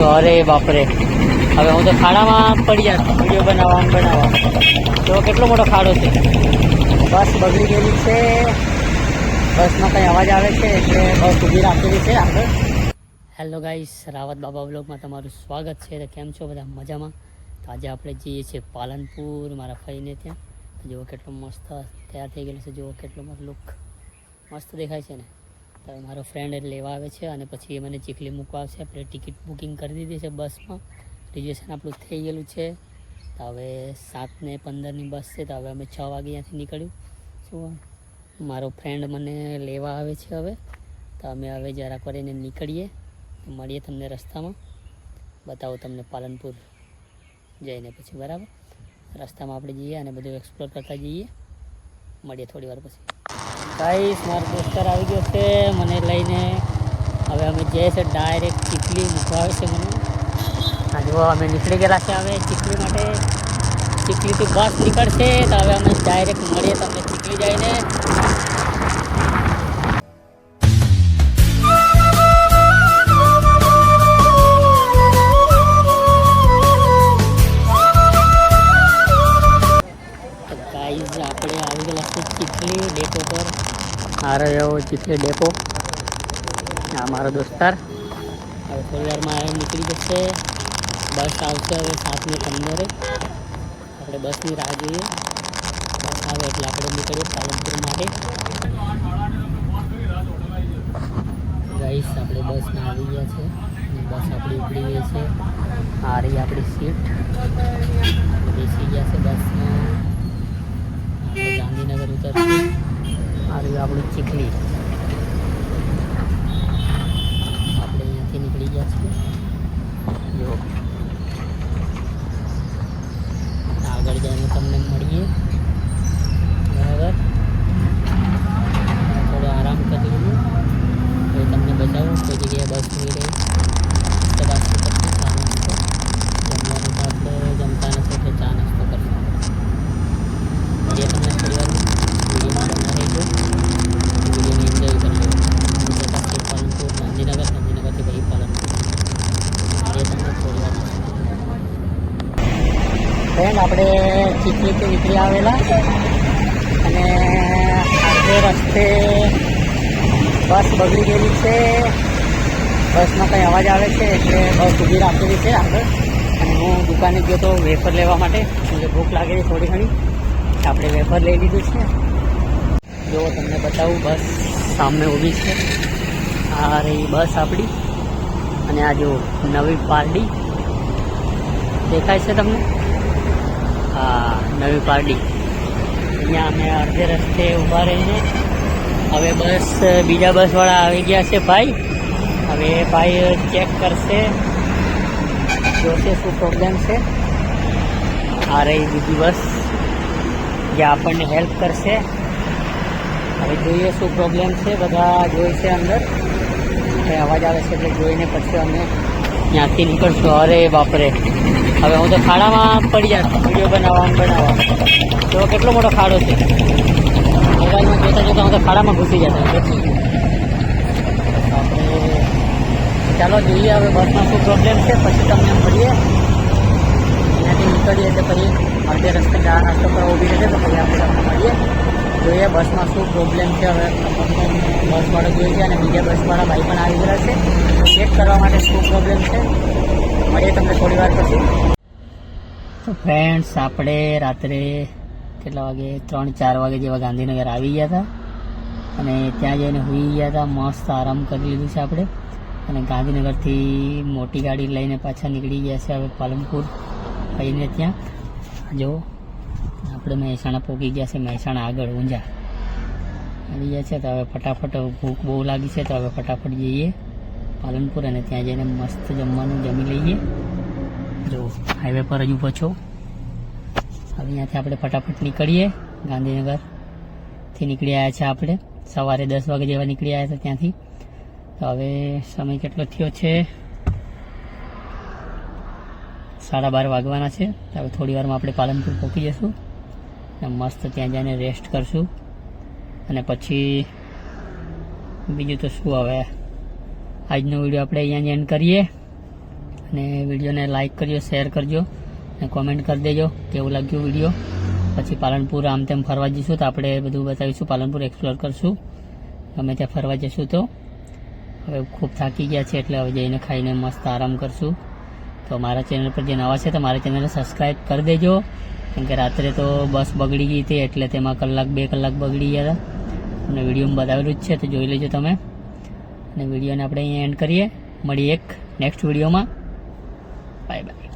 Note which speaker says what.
Speaker 1: અરે બાપરે. હવે હું તો ખાડામાં પડી જાત વીડિયો બનાવવા બનાવવા. તો કેટલો મોટો ખાડો છે? બસ બગડી ગયેલી છે. બસમાં કંઈ અવાજ આવે છે એટલે બસ ઊભી રાખેલી છે આગળ. હેલો ગાઈસ રાવત બાબા બ્લોગમાં તમારું સ્વાગત છે. તો કેમ છો બધા? મજામાં? તો આજે આપણે જઈએ છીએ પાલનપુર મારા ફઈને ત્યાં. જુઓ કેટલો મસ્ત તૈયાર થઈ ગયેલો છે. જુઓ કેટલો મસ્ત લુક મસ્ત દેખાય છે ને. મારો ફ્રેન્ડ લેવા આવે છે અને પછી એ મને ચીખલી મૂકવા આવશે. આપણે ટિકિટ બુકિંગ કરી દીધી છે બસમાં. રિઝર્વેશન આપણું થઈ ગયેલું છે. તો હવે સાત ને પંદરની બસ છે, તો હવે અમે છ વાગે ત્યાંથી નીકળ્યું. શું મારો ફ્રેન્ડ મને લેવા આવે છે હવે. તો અમે હવે જરાક વાર એને નીકળીએ. મળીએ તમને રસ્તામાં. બતાવું તમને પાલનપુર જઈને પછી, બરાબર? રસ્તામાં આપણે જઈએ અને બધું એક્સપ્લોર કરતા જઈએ. મળીએ થોડી વાર પછી. ગાઈસ, મારો દોસ્તર આવી ગયો છે. મને લઈને હવે અમે જઈએ છે ડાયરેક્ટ ચીખલી મૂકવા છે મને. જુઓ, અમે નીકળી ગયેલા છે હવે ચીખલી માટે. ચીખલીથી બસ નીકળશે તો હવે અમે ડાયરેક્ટ મળીએ તમને ચીખલી જઈને. પર આ રહ્યો ચીખલી ડેપો. આ મારો દોસ્તાર. હવે થોડી વારમાં નીકળી જશે. બસ આવશે હવે સાતને પંદરે. આપણે બસની રાહ જોઈએ. બસ આવે એટલે આપણે નીકળીએ પાલનપુર માટે. ગાઈસ આપણે બસમાં આવી ગયા છે. બસ આપણી ઉપડી ગઈ છે. આ રહી આપણી સીટ. બેસી ગયા છે બસમાં. ગાંધીનગર ઉતરશું. આ રહ્યું આપણું ચીખલી. આપણે અહીંયાથી નીકળી ગયા છીએ જો આગળ જઈને તમને મળીએ બરાબર થોડો આરામ કરી લઈએ હવે તમને બતાવું કોઈ જગ્યાએ બસ નહીં રહી તો નાસ્તો કરશું ચા નાસ્તો જમવાનું તો આપણે જમતા નથી એટલે ચા નાસ્તો કરશું મળીએ તમને થોડી વાર વિડીયોમાં બના રહેજો વિડીયોને એન્જોય કરી લેજો હું જતા છીએ પાલનપુર ગાંધીનગર ગાંધીનગરથી ભાઈ પાલનપુર મળીએ તમને થોડી વાર ફ્રેન્ડ આપણે ચીખલીથી નીકળી આવેલા. અને આજે રસ્તે બસ બગડી ગયેલી છે. બસમાં કંઈ અવાજ આવે છે એટલે બસ ઊભી રાખેલી છે આગળ. અને હું દુકાને ગયો તો વેફર લેવા માટે. મને ભૂખ લાગેલી થોડી ઘણી. આપણે વેફર લઈ લીધું છે. જો તમને બતાવું, બસ સામે ઊભી છે. આ રહી બસ આપણી. અને આ જો નવી પારડી. દેખાય છે તમને? નવી પારડી અહીંયા અમે અડધે રસ્તે ઊભા રહીને હવે બસ, બીજા બસવાળા આવી ગયા છે ભાઈ. હવે ભાઈ ચેક કરશે. જોશે શું પ્રોબ્લેમ છે. આ રહી બીજી બસ. જે આપણને હેલ્પ કરશે. હવે જોઈએ શું પ્રોબ્લેમ છે. બધા જોઈશે અંદર. અવાજ આવે છે એટલે જોઈને પછી અમે ત્યાંથી નીકળશું. અરે બાપરે. હવે હું તો ખાડામાં પડી જાત વીડિયો બનાવવા બનાવવા તો કેટલો મોટો ખાડો છે? મોબાઈલમાં જોતા જોતા હું તો ખાડામાં ઘૂસી જતા. ચાલો, જોઈએ હવે બસમાં શું પ્રોબ્લેમ છે. પછી તમને મળીએ ત્યાંથી નીકળીએ એટલે પછી અડધે રસ્તે ચા નાસ્તો કરવા ઊભી રહેશે તો પછી આપણે તમને મળીએ જોઈએ. બસમાં શું પ્રોબ્લેમ છે? હવે બસવાળો જોઈએ છે અને બીજા બસવાળા ભાઈ પણ આવી ગયા છે. ચેક કરવા માટે શું પ્રોબ્લેમ છે? મળીએ તમને થોડી વાર પછી. તો ફ્રેન્ડ્સ આપણે રાત્રે કેટલા વાગે? ત્રણ, ચાર વાગે જેવા ગાંધીનગર આવી ગયા હતા. અને ત્યાં જઈને હુઈ ગયા હતા. મસ્ત આરામ કરી લીધું છે આપણે. અને ગાંધીનગરથી મોટી ગાડી લઈને પાછા નીકળી ગયા છે હવે પાલનપુર. આવીને ત્યાં. જો આપણે મહેસાણા પહોંચી ગયા છે, મહેસાણા આગળ, ઊંઝા. આવી ગયા છે, તો હવે ફટાફટ ભૂખ બહુ લાગી છે, તો હવે ફટાફટ જઈએ પાલનપુર અને ત્યાં જઈને મસ્ત જમવાનું જમી લઈએ. જો હાઈવે પર હજુ પછો હવે અહીંયાથી આપણે ફટાફટ નીકળીએ ગાંધીનગરથી નીકળી આવ્યા છે આપણે. સવારે દસ વાગે જેવા નીકળી આવ્યા હતા ત્યાંથી. તો હવે સમય કેટલો થયો છે? સાડા બાર વાગવાના છે. તો હવે થોડી વારમાં આપણે પાલનપુર પહોંચી અને મસ્ત ત્યાં જઈને રેસ્ટ કરશું. અને પછી બીજું તો શું હવે? આજનો વીડિયો આપણે અહીંયા એન્ડ કરીએ. અને વિડીયોને લાઈક કરજો શેર કરજો, અને કોમેન્ટ કરી દેજો, કેવું લાગ્યું વીડિયો? પછી પાલનપુર આમ તેમ ફરવા જઈશું તો આપણે બધું બતાવીશું, પાલનપુર એક્સપ્લોર કરશું. ગમે ત્યાં ફરવા જઈશું તો. હવે ખૂબ થાકી ગયા છે એટલે હવે જઈને ખાઈને મસ્ત આરામ કરશું. તો મારા ચેનલ પર જે નવા છે તો મારા ચેનલને સબસ્ક્રાઈબ કરી દેજો. કેમ કે રાત્રે તો બસ બગડી ગઈ હતી એટલે તેમાં કલાક બે કલાક બગડી ગયા હતા. અને વિડીયોમાં બતાવેલું જ છે, તો જોઈ લેજો તમે. અને વિડીયોને આપણે અહીંયા એન્ડ કરીએ. મળીએ એક નેક્સ્ટ વિડીયોમાં. Bye bye